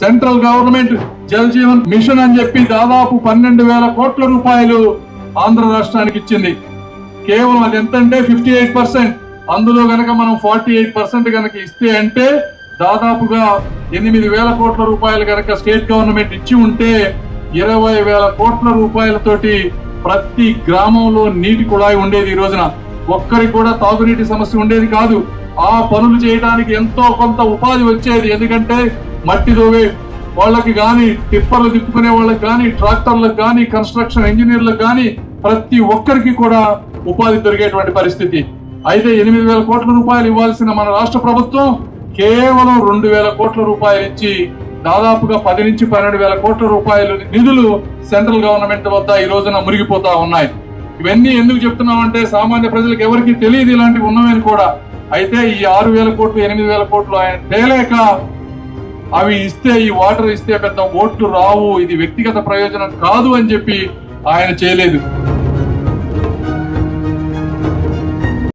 Central government Jal Jeevan mission అని చెప్పి దాదాపు పన్నెండు వేల కోట్ల రూపాయలు ఆంధ్ర రాష్ట్రానికి ఇచ్చింది. కేవలం అది ఎంత అంటే ఫిఫ్టీ ఎయిట్ పర్సెంట్. అందులో గనక మనం ఫార్టీ ఎయిట్ పర్సెంట్ కనుక ఇస్తే అంటే దాదాపుగా ఎనిమిది వేల కోట్ల రూపాయలు కనుక స్టేట్ గవర్నమెంట్ ఇచ్చి ఉంటే ఇరవై వేల కోట్ల రూపాయలతోటి ప్రతి గ్రామంలో నీటి కుళాయి ఉండేది ఈ రోజున. ఒక్కరికి కూడా తాగునీటి సమస్య ఉండేది కాదు. ఆ పనులు చేయడానికి ఎంతో కొంత ఉపాధి వచ్చేది. ఎందుకంటే మట్టి దోవే వాళ్ళకి కానీ టిప్పర్లు తిప్పుకునే వాళ్ళకి కానీ ట్రాక్టర్లకు కానీ కన్స్ట్రక్షన్ ఇంజనీర్లకు కానీ ప్రతి ఒక్కరికి కూడా ఉపాధి దొరికేటువంటి పరిస్థితి. అయితే ఎనిమిది వేల కోట్ల రూపాయలు ఇవ్వాల్సిన మన రాష్ట్ర ప్రభుత్వం కేవలం రెండు వేల కోట్ల రూపాయలు ఇచ్చి దాదాపుగా పది నుంచి పన్నెండు వేల కోట్ల రూపాయలు నిధులు సెంట్రల్ గవర్నమెంట్ వద్ద ఈ రోజున మురిగిపోతా ఉన్నాయి. ఇవన్నీ ఎందుకు చెప్తున్నామంటే సామాన్య ప్రజలకు ఎవరికి తెలియదు ఇలాంటివి ఉన్నవని కూడా. అయితే ఈ ఆరు వేల కోట్లు ఎనిమిది వేల కోట్లు ఆయన తేలేక అవి ఇస్తే ఈ వాటర్ ఇస్తే పెద్ద ఓట్లు రావు. ఇది వ్యక్తిగత ప్రయోజనం కాదు అని చెప్పి ఆయన చేయలేదు.